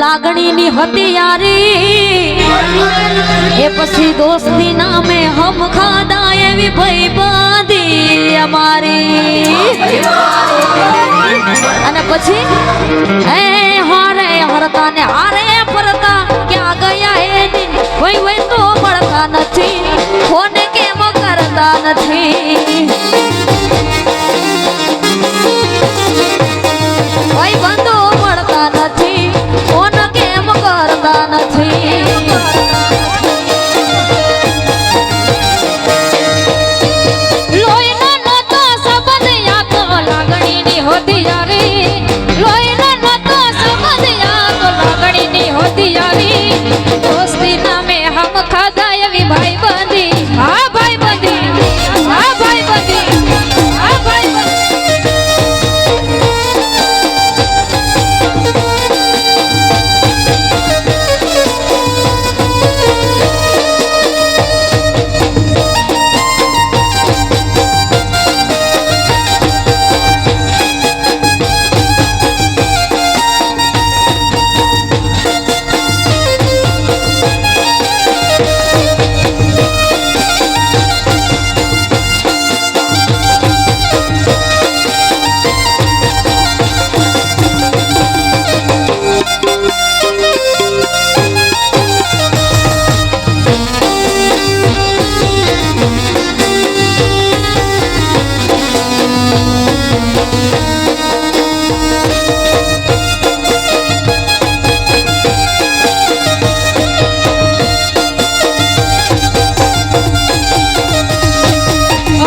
લાગણીની હતી યારી એ પછી દોસ્તી નામે હમ ખાધા એવી ભાઈ બાંધી અમારી. અને પછી? એ હારે હરતા ને હારે ફરતા ક્યાં ગયા એ દિન? વઈ વઈ તો મળતા નથી. કોને કેમ કરતા નથી? ભાઈ બંધો મળતા નથી.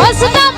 我是他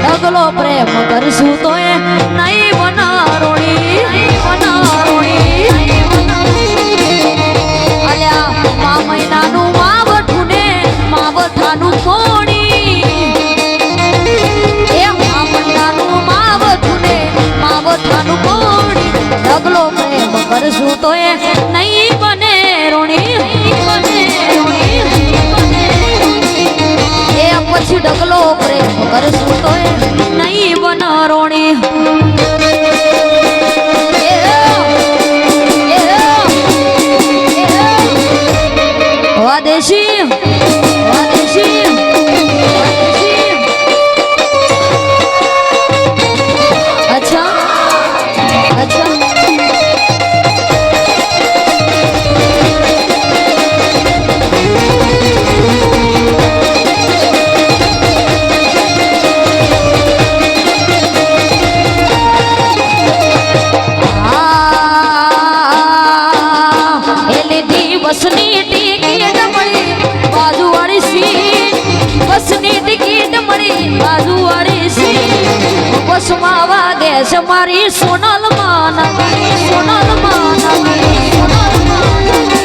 ઢગલો પ્રેમ કરશું તો એ નહીં બનારોણી નહીં બનારોણી અલ્યા, મા મહિનાનું ને માવઠાનું પોણી એ મા મહિનાનું માવઠું ને માવઠાનું પોણી ઢગલો પ્રેમ કરશું તો નહીં બને રોણી બને રોણી પછી ડગલો પ્રેમ કરશું તો બન રોણી બાજુ વાળી સી બસમાં વાગે છે મારી સોનલ માનવી સોનલ માનવી સોનલ માનવી